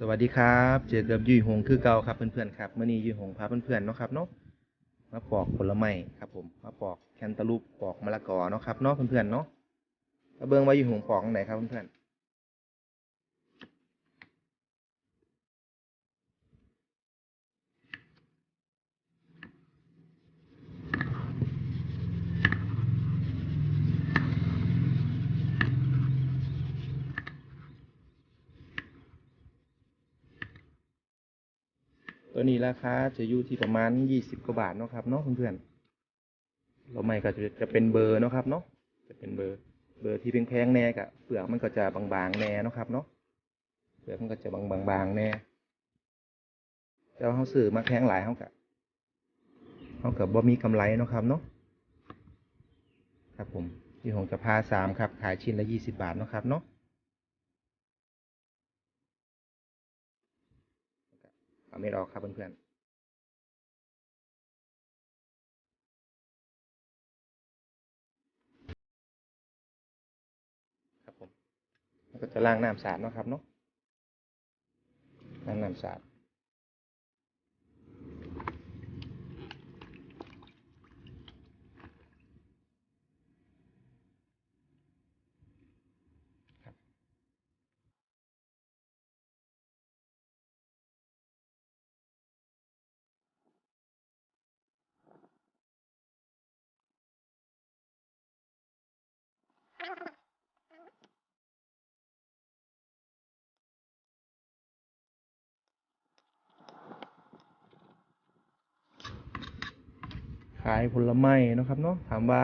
สวัสดีครับ เจอกับยุยหงคือเก่าครับเพื่อนๆครับเมื่อนี้ยุยหงพาเพื่อนๆเนาะครับเนาะมาปอกผลไม้ครับผมมาปอกแคนตาลูปปอกมะละกอเนาะครับเนาะเพื่อนๆเนาะมาเบิ่งว่ายุยหงปอกตรงไหนครับเพื่อนๆ ตัวนี้ราคาจะอยู่ที่ประมาณยี่สิบกว่าบาทเนาะครับเนาะเพื่อนๆผลไม้ก็จะจะเป็นเบอร์เนาะครับเนาะจะเป็นเบอร์เบอร์ที่แพงๆแน่กะเปลือกมันก็จะบางๆแน่เนาะครับเนาะเปลือกมันก็จะบางๆแน่แต่ว่าเขาซื้อมาแพงหลายเขากะเขากับบ่มีกำไรเนาะครับเนาะครับผมที่ผมจะพาสามครับขายชิ้นละยี่สิบาทเนาะครับเนาะ เอาไม่รอครับเพื่อนๆครับผมก็จะล้างน้ำสะอาดนะครับเนาะล้างน้ำสะอาด ขายผลไม้นะครับเนาะถามว่า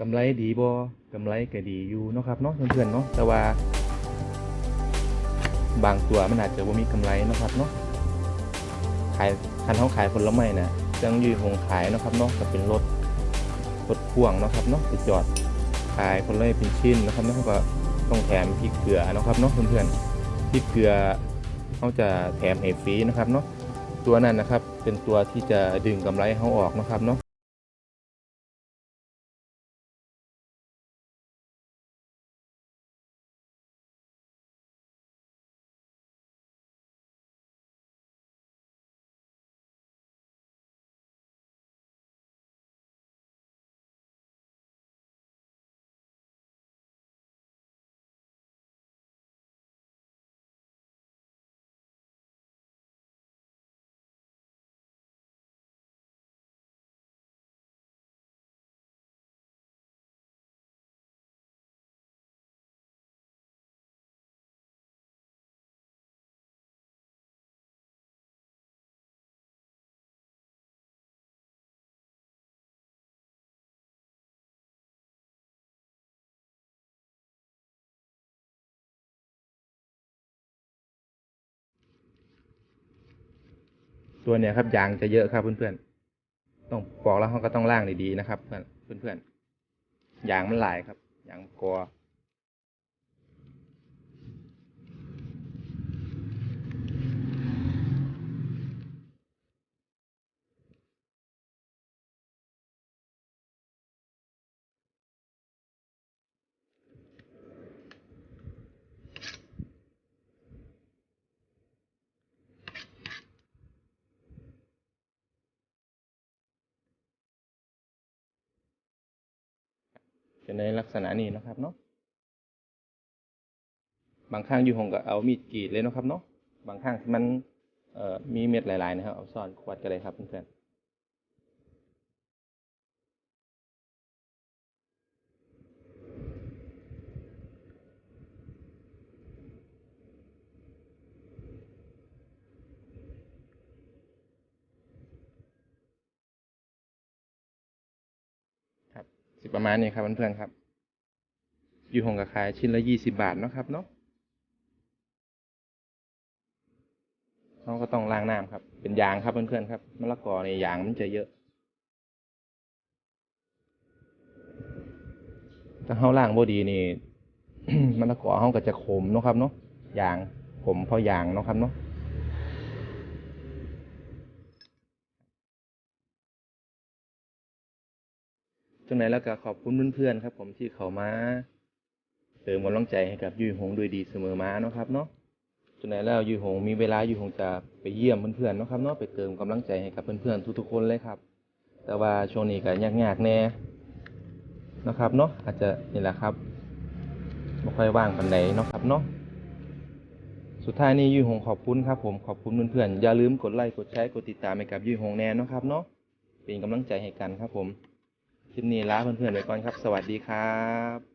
กำไรดีบ่กำไรก็ดีอยู่นะครับเนาะเพื่อนๆเนาะแต่ว่า บางตัวมันอาจจะบ่ามีกำไรนะครับเนาะขายคันเขาขายผลไม้น่ะจังยืนคงขายนะครับเนาะก็เป็นรถรถพ่วงนะครับเนาะไปจอดขายผลไม้เป็นชิ้นนะครับเนาะเขาก็ต้องแถมพริกเกลือนะครับเนาะเพื่อนๆพริกเกลือเขาจะแถมให้ฟรีนะครับเนาะ ตัวนั้นนะครับ เป็นตัวที่จะดึงกำไรเขาออกนะครับเนาะ ตัวเนี้ยครับยางจะเยอะครับเพื่อนๆต้องปอกแล้วเขาก็ต้องล่างดีๆนะครับ เพื่อนเพื่อนๆยางมันหลายครับยางกอ จะในลักษณะนี้นะครับเนาะบางข้างอยู่หงก็เอามีดกรีดเลยนะครับเนาะบางข้างที่มันเอ่อมีเม็ดหลายๆนะครับเอาซ่อนขวดกันเลยครับเพื่อนๆ สิประมาณนี้ครับเพื่อนๆครับ อยู่หงกับขายชิ้นละยี่สิบาทเนาะครับเนาะเราก็ต้องล้างน้ำครับ เป็นยางครับเพื่อนๆครับมะละกอในยยางมันจะเยอะถ้าเขาล้างบ่ดีนี่มะละกอเขาก็จะขมเนาะครับเนาะยางขมเพราะยางเนาะครับเนาะ จังไหนแล้วก็ขอบคุณเพื่อนๆครับ ผมที่เขามาเติมกำลังใจให้กับยุยหงด้วยดีเสมอมาเนาะครับเนาะจนไหนแล้วยู่หงมีเวลายู่หงจะไปเยี่ยมเพื่อนๆเนาะครับเนาะไปเติมกำลังใจให้กับเพื่อนๆทุกๆคนเลยครับ แต่ว่าช่วงนี้ก็ยากๆแน่นะครับเนาะอาจจะนี่แหละครับไม่ค่อยว่างปันใดเนาะครับเนาะสุดท้ายนี้ยูหงขอบคุณครับ ผมขอบคุณเพื่อนๆอย่าลืมกดไลค์กดแชร์กดติดตามให้กับยูหงแน่เนาะครับเนาะเป็นกำลังใจให้กันครับผม คลิปนี้ลาเพื่อนๆไปก่อนครับ สวัสดีครับ